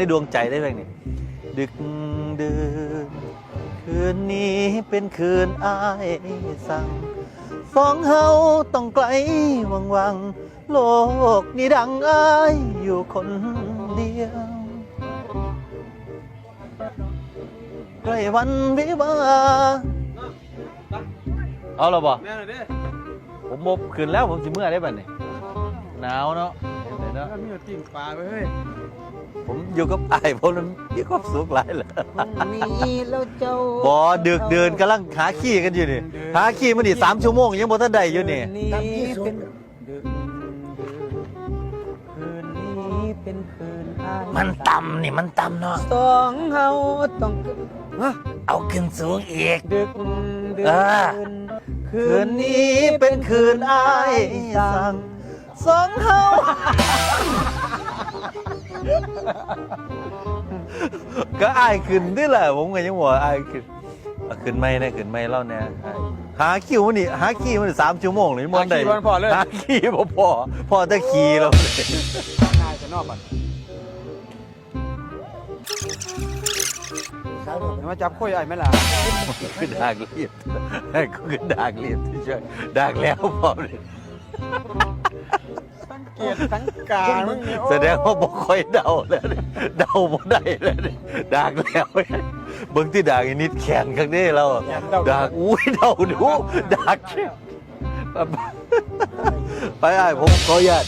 ได้ดวงใจได้เพลงนี้ดึกดื่นคืนนี้เป็นคืนอายสั่งสองเฮาต้องไกลวังวัง โลกนี้ดังอายอยู่คนเดียวใกล้วันวิวาเอาละบ่แม่หน่อยดิผมบคืนแล้วผมสิเมื่อได้บัดนี่หนาวเนาะ เห็นไหมเนาะถ้ามีเอาติ่งปลาไปเฮ้ยผมอยู่กับไอ้ายผมนั้นมีความสุขหลายเลยนี้แล้วเจ้าบอดึกเดินกำลังหาขี้กันอยู่นี่หาขี้มันนี่สามชั่วโมงยังบ่ทันได้อยู่นี่นี้เป็นดึกคืนนี้เป็นคืนอ้ายมันต่ำนี่มันต่ำเนาะสองเฮาต้องขึ้นฮะเอาขึ้นสูงอีก ดึกดื่เออนคืนนี้เป็นคืนอายสั่ง สองเฮาก็อายขึ้นด้วยแหละผมก็ยังบอกว่าอายขึ้นเอาขึ้นไม่นะขึ้นไม่เล่าเนี่ยอ้ายหาคิวมันนี่หาขี้มันนี่สามชั่วโมงเลยมันได้หาขี้วันพอเลย หาขี้บ่พอพอแต่ขี้เรานายจะนอกก่อนเดี๋ยวมาจับคุยไอ้ไหมล่ะคือดากเรียบก็คือดากเรียบที่ช่วยดากแล้วพอเลยทั้ง เกียรติทั้งการมึงเนี่ยโอ้แสดงว่าบ่ค่อยเดาแล้วเนี่ยเดาบ่ได้แล้วเนี่ยดากแล้วเบิ่งที่ดากอีนิดแขนข้างนี้เราอะดากอุ้ยเดาดูดากแค่ไปไอ้ายผมขออนุญาต